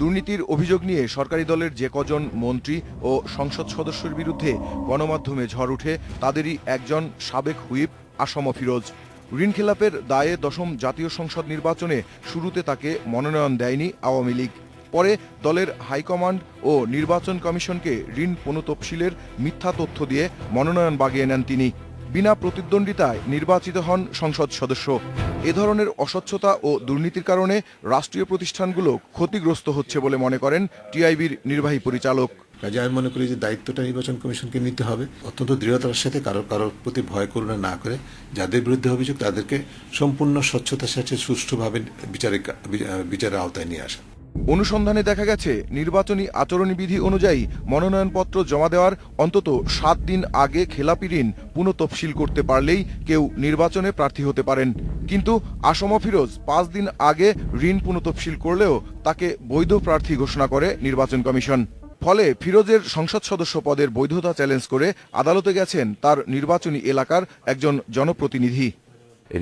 দুর্নীতির অভিযোগ নিয়ে সরকারি দলের যে কজন মন্ত্রী ও সংসদ সদস্যের বিরুদ্ধে গণমাধ্যমে ঝড় উঠে, তাদেরই একজন সাবেক হুইপ আসম ফিরোজ। ঋণ খেলাপের দায়ে দশম জাতীয় সংসদ নির্বাচনে শুরুতে তাকে মনোনয়ন দেয়নি আওয়ামী লীগ। পরে দলের হাইকমান্ড ও নির্বাচন কমিশনকে ঋণ পুনঃতফসিলের মিথ্যা তথ্য দিয়ে মনোনয়ন বাগিয়ে নেন তিনি। বিনা প্রতিদ্বন্দ্বিতায় নির্বাচিত হন সংসদ সদস্য। এ ধরনের অস্বচ্ছতা ও দুর্নীতির কারণে রাষ্ট্রীয় প্রতিষ্ঠানগুলো ক্ষতিগ্রস্ত হচ্ছে বলে মনে করেন টিআইবির নির্বাহী পরিচালক। কাজে আমি মনে করি যে দায়িত্বটা নির্বাচন কমিশনকে নিতে হবে। অত্যন্ত দৃঢ়তার সাথে কারও, কারোর প্রতি ভয় করুণা না করে যাদের বিরুদ্ধে অভিযোগ তাদেরকে সম্পূর্ণ স্বচ্ছতার সাথে সুষ্ঠুভাবে বিচারে বিচারের আওতায় নিয়ে আসা। অনুসন্ধানে দেখা গেছে, নির্বাচনী আচরণী বিধি অনুযায়ী মনোনয়নপত্র জমা দেওয়ার অন্তত সাত দিন আগে খেলাপি ঋণ পুনঃতফসিল করতে পারলেই কেউ নির্বাচনে প্রার্থী হতে পারেন। কিন্তু আসম ফিরোজ পাঁচ দিন আগে ঋণ পুনঃতফসিল করলেও তাকে বৈধ প্রার্থী ঘোষণা করে নির্বাচন কমিশন। ফলে ফিরোজের সংসদ সদস্য পদের বৈধতা চ্যালেঞ্জ করে আদালতে গেছেন তার নির্বাচনী এলাকার একজন জনপ্রতিনিধি।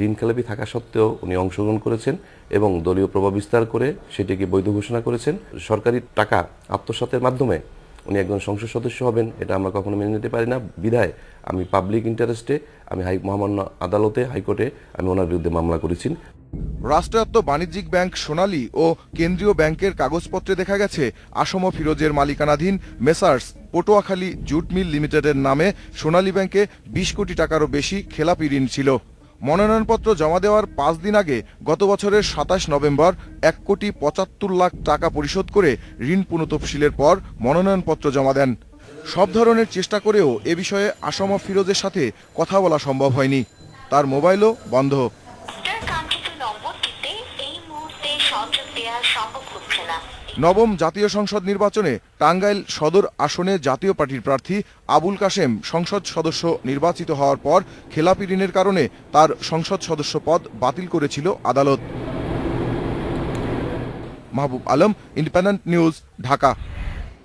ঋণ খেলাপি থাকা সত্ত্বেও উনি অংশগ্রহণ করেছেন এবং দলীয় প্রভাব বিস্তার করে সেটিকে বৈধ ঘোষণা করেছেন। সরকারি টাকা আত্মসাতের মাধ্যমে উনি একজন সংসদ সদস্য হবেন, এটা আমরা কখনো মেনে নিতে পারি না। বিধায় আমি পাবলিক ইন্টারেস্টে আমি হাই মহামান্য আদালতে, হাইকোর্টে আমি ওনার বিরুদ্ধে মামলা করেছি। রাষ্ট্রায়ত্ত বাণিজ্যিক ব্যাংক সোনালী ও কেন্দ্রীয় ব্যাংকের কাগজপত্রে দেখা গেছে, আসম ফিরোজের মালিকানাধীন মেসার্স পটুয়াখালী জুট মিল লিমিটেডের নামে সোনালী ব্যাংকে বিশ কোটি টাকারও বেশি খেলাপি ঋণ ছিল। মনোনয়নপত্র জমা দেওয়ার পাঁচ দিন আগে গত বছরের সাতাশ নভেম্বর এক কোটি পঁচাত্তর লাখ টাকা পরিশোধ করে ঋণ পুনঃতফসিলের পর মনোনয়নপত্র জমা দেন। সব ধরনের চেষ্টা করেও এ বিষয়ে আসম ফিরোজের সাথে কথা বলা সম্ভব হয়নি। তার মোবাইলও বন্ধ। না। নবম জাতীয় সংসদ নির্বাচনে টাঙ্গাইল সদর আসনে জাতীয় পার্টির প্রার্থী আবুল কাশেম সংসদ সদস্য নির্বাচিত হওয়ার পর খেলাপি ঋণের কারণে তার সংসদ সদস্য পদ বাতিল করেছিল আদালত। Mahbub Alam, Independent News, Dhaka.